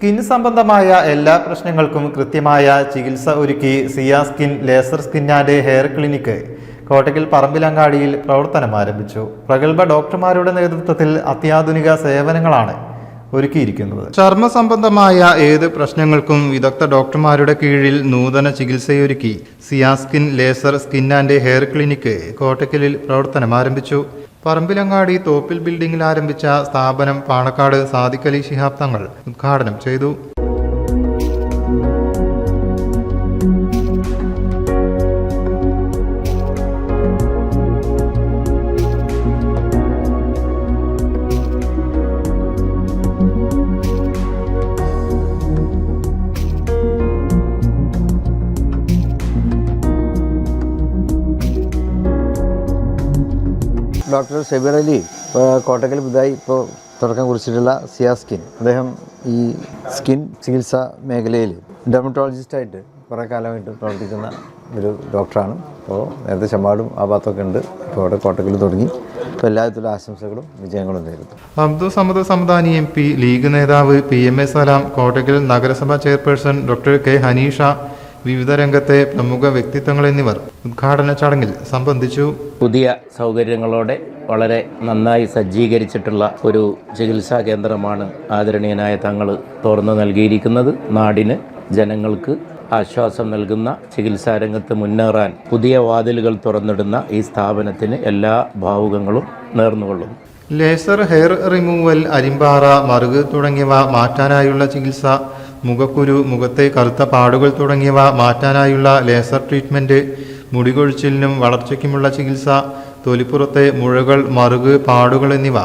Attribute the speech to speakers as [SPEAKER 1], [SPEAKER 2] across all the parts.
[SPEAKER 1] Skin സംബന്ധമായ എല്ലാ പ്രശ്നങ്ങൾക്കും കൃത്യമായ ചികിത്സ ഒരുക്കി Zia skin laser skin and hair clinic Kottakkal പറമ്പിലങ്ങാടിയിൽ പ്രവർത്തനം ആരംഭിച്ചു. പ്രഗത്ഭ ഡോക്ടർമാരുടെ നേതൃത്വത്തിൽ അത്യാധുനിക സേവനങ്ങളാണ് ഒരുക്കിയിരിക്കുന്നത്. ചർമ്മ സംബന്ധമായ ഏത് പ്രശ്നങ്ങൾക്കും വിദഗ്ധ ഡോക്ടർമാരുടെ കീഴിൽ നൂതന ചികിത്സയൊരുക്കി Zia skin laser skin and hair clinic കോട്ടയ്ക്കലിൽ പ്രവർത്തനം ആരംഭിച്ചു. പറമ്പിലങ്ങാടി തോപ്പിൽ ബിൽഡിംഗിൽ ആരംഭിച്ച സ്ഥാപനം പാണക്കാട് സാദിഖലി ശിഹാബ് തങ്ങൾ ഉദ്ഘാടനം ചെയ്തു.
[SPEAKER 2] ഡോക്ടർ ഷെബീർ അലി കോട്ടക്കൽ പുതുതായി ഇപ്പോൾ തുടക്കം കുറിച്ചിട്ടുള്ള സിയാ സ്കിൻ. അദ്ദേഹം ഈ സ്കിൻ ചികിത്സാ മേഖലയിൽ ഡെർമറ്റോളജിസ്റ്റായിട്ട് കുറേ കാലമായിട്ട് പ്രവർത്തിക്കുന്ന ഒരു ഡോക്ടറാണ്. അപ്പോൾ നേരത്തെ ചെമ്പാടും ആ ഭാഗത്തൊക്കെ ഉണ്ട്. ഇപ്പോൾ അവിടെ കോട്ടക്കൽ തുടങ്ങി. ഇപ്പോൾ എല്ലാവിധത്തിലുള്ള ആശംസകളും വിജയങ്ങളും നേരിട്ടു
[SPEAKER 1] Abdul Samad Samadani M P league നേതാവ് P M A Salam Kottakkal നഗരസഭാ ചെയർപേഴ്സൺ ഡോക്ടർ കെ ഹനീഷ വിവിധ രംഗത്തെ പ്രമുഖ വ്യക്തിത്വങ്ങൾ എന്നിവർ ഉദ്ഘാടന ചടങ്ങിൽ സംബന്ധിച്ചു.
[SPEAKER 3] പുതിയ സൗകര്യങ്ങളോടെ വളരെ നന്നായി സജ്ജീകരിച്ചിട്ടുള്ള ഒരു ചികിത്സാ കേന്ദ്രമാണ് ആദരണീയനായ തങ്ങൾ തുറന്നു നൽകിയിരിക്കുന്നത്. നാടിന് ജനങ്ങൾക്ക് ആശ്വാസം നൽകുന്ന ചികിത്സാ രംഗത്ത് മുന്നേറാൻ പുതിയ വാതിലുകൾ തുറന്നിടുന്ന ഈ സ്ഥാപനത്തിന് എല്ലാ ഭാവുകങ്ങളും നേർന്നുകൊള്ളും
[SPEAKER 1] ലേസർ ഹെയർ റിമൂവൽ അരിമ്പാറ മറുക് തുടങ്ങിയവ മാറ്റാനായുള്ള ചികിത്സ മുഖക്കുരു മുഖത്തെ കറുത്ത പാടുകൾ തുടങ്ങിയവ മാറ്റാനായുള്ള ലേസർ ട്രീറ്റ്മെന്റ് മുടികൊഴിച്ചിലിനും വളർച്ചയ്ക്കുമുള്ള ചികിത്സ തൊലിപ്പുറത്തെ മുഴകൾ മറുക് പാടുകൾ എന്നിവ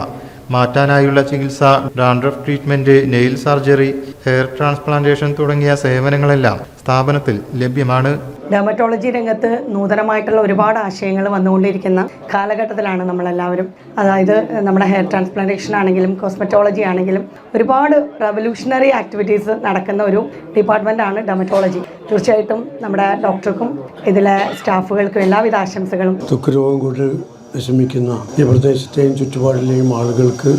[SPEAKER 1] മാറ്റാനായുള്ള ചികിത്സ dandruff treatment nail surgery hair transplantation തുടങ്ങിയ സേവനങ്ങളെല്ലാം സ്ഥാപനത്തിൽ ലഭ്യമാണ്.
[SPEAKER 4] ഡെർമറ്റോളജി രംഗത്ത് നൂതനമായിട്ടുള്ള ഒരുപാട് ആശയങ്ങൾ വന്നുകൊണ്ടിരിക്കുന്ന കാലഘട്ടത്തിലാണ് നമ്മളെല്ലാവരും. അതായത് നമ്മുടെ ഹെയർ ട്രാൻസ്പ്ലാന്റേഷൻ ആണെങ്കിലും കോസ്മെറ്റോളജി ആണെങ്കിലും ഒരുപാട് റവല്യൂഷണറി ആക്ടിവിറ്റീസ് നടക്കുന്ന ഒരു ഡിപ്പാർട്ട്മെന്റ് ആണ് ഡെർമറ്റോളജി തീർച്ചയായിട്ടും നമ്മുടെ ഡോക്ടർക്കും ഇതിലെ സ്റ്റാഫുകൾക്കും എല്ലാവിധ ആശംസകളും.
[SPEAKER 5] ദുഃഖരോഗം രോഗം കൊണ്ട് വിഷമിക്കുന്ന ഈ പ്രദേശത്തെയും ചുറ്റുപാടിലെയും ആളുകൾക്ക്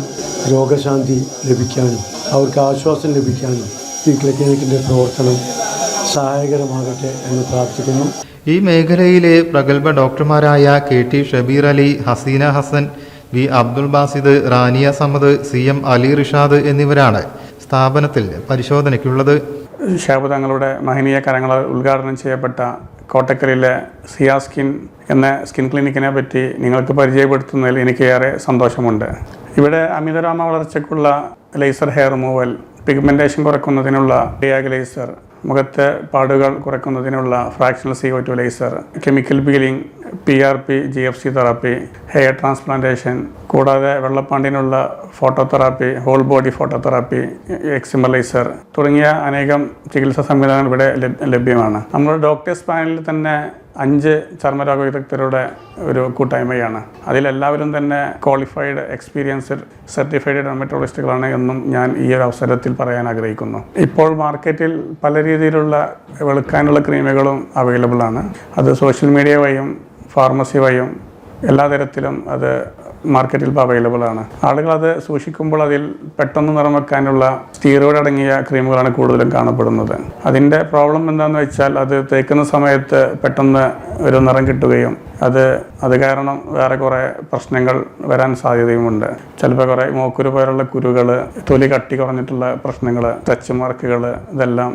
[SPEAKER 5] രോഗശാന്തി ലഭിക്കാനും അവർക്ക് ആശ്വാസം ലഭിക്കാനും ഈ ക്ലിനിക്കിന്റെ പ്രവർത്തനം സഹായകരമാകട്ടെ എന്ന് പ്രാർത്ഥിക്കുന്നു.
[SPEAKER 1] ഈ മേഖലയിലെ പ്രഗത്ഭ ഡോക്ടർമാരായ K T Shabeer Ali Haseena Hassan V Abdul Basid Rania Samad C M Ali Rishad എന്നിവരാണ് സ്ഥാപനത്തിൽ പരിശോധനയ്ക്കുള്ളത്.
[SPEAKER 6] ഷാബ് തങ്ങളുടെ മഹനീയ കരങ്ങൾ ഉദ്ഘാടനം ചെയ്യപ്പെട്ട കോട്ടക്കലിലെ സിയാ സ്കിൻ എന്ന സ്കിൻ ക്ലിനിക്കിനെ പറ്റി നിങ്ങൾക്ക് പരിചയപ്പെടുത്തുന്നതിൽ എനിക്ക് ഏറെ സന്തോഷമുണ്ട്. ഇവിടെ അമിതരാമ വളർച്ചയ്ക്കുള്ള ലേസർ ഹെയർ റിമൂവൽ പിഗ്മെന്റേഷൻ കുറയ്ക്കുന്നതിനുള്ള ഡിയാഗ് ലേസർ മുഖത്തെ പാടുകൾ കുറയ്ക്കുന്നതിനുള്ള fractional C two laser chemical peeling P R P G F C therapy hair transplantation കൂടാതെ വെള്ളപ്പാണ്ടിനുള്ള phototherapy whole body phototherapy excimer laser തുടങ്ങിയ അനേകം ചികിത്സാ സംവിധാനങ്ങൾ ഇവിടെ ലഭ്യമാണ്. നമ്മുടെ ഡോക്ടേഴ്സ് പാനലിൽ തന്നെ അഞ്ച് ചർമ്മരോഗ വിദഗ്ധരുടെ ഒരു കൂട്ടായ്മയാണ്. അതിലെല്ലാവരും തന്നെ ക്വാളിഫൈഡ് എക്സ്പീരിയൻസ്ഡ് സർട്ടിഫൈഡ് ഡെർമറ്റോളജിസ്റ്റുകളാണ് എന്നും ഞാൻ ഈ ഒരു അവസരത്തിൽ പറയാൻ ആഗ്രഹിക്കുന്നു. ഇപ്പോൾ മാർക്കറ്റിൽ പല രീതിയിലുള്ള വെളുക്കാനുള്ള ക്രീമുകളും അവൈലബിൾ ആണ്. അത് സോഷ്യൽ മീഡിയ വഴിയും ഫാർമസി വഴിയും എല്ലാ തരത്തിലും അത് മാർക്കറ്റിൽ ഇപ്പോൾ അവൈലബിൾ ആണ്. ആളുകൾ അത് സൂക്ഷിക്കുമ്പോൾ അതിൽ പെട്ടെന്ന് നിറം വെക്കാനുള്ള സ്റ്റീറോയിഡ് അടങ്ങിയ ക്രീമുകളാണ് കൂടുതലും കാണപ്പെടുന്നത്. അതിന്റെ പ്രോബ്ലം എന്താണെന്ന് വെച്ചാൽ അത് തേക്കുന്ന സമയത്ത് പെട്ടെന്ന് ഒരു നിറം കിട്ടുകയും അത് അത് കാരണം വേറെ കുറേ പ്രശ്നങ്ങൾ വരാൻ സാധ്യതയുമുണ്ട്. ചിലപ്പോൾ കുറേ മോക്കുരു പോലുള്ള കുരുകൾ തൊലി കട്ടി കുറഞ്ഞിട്ടുള്ള പ്രശ്നങ്ങൾ ടച്ച് മാർക്കുകൾ ഇതെല്ലാം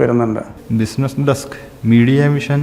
[SPEAKER 6] വരുന്നുണ്ട്.
[SPEAKER 1] Business desk media mission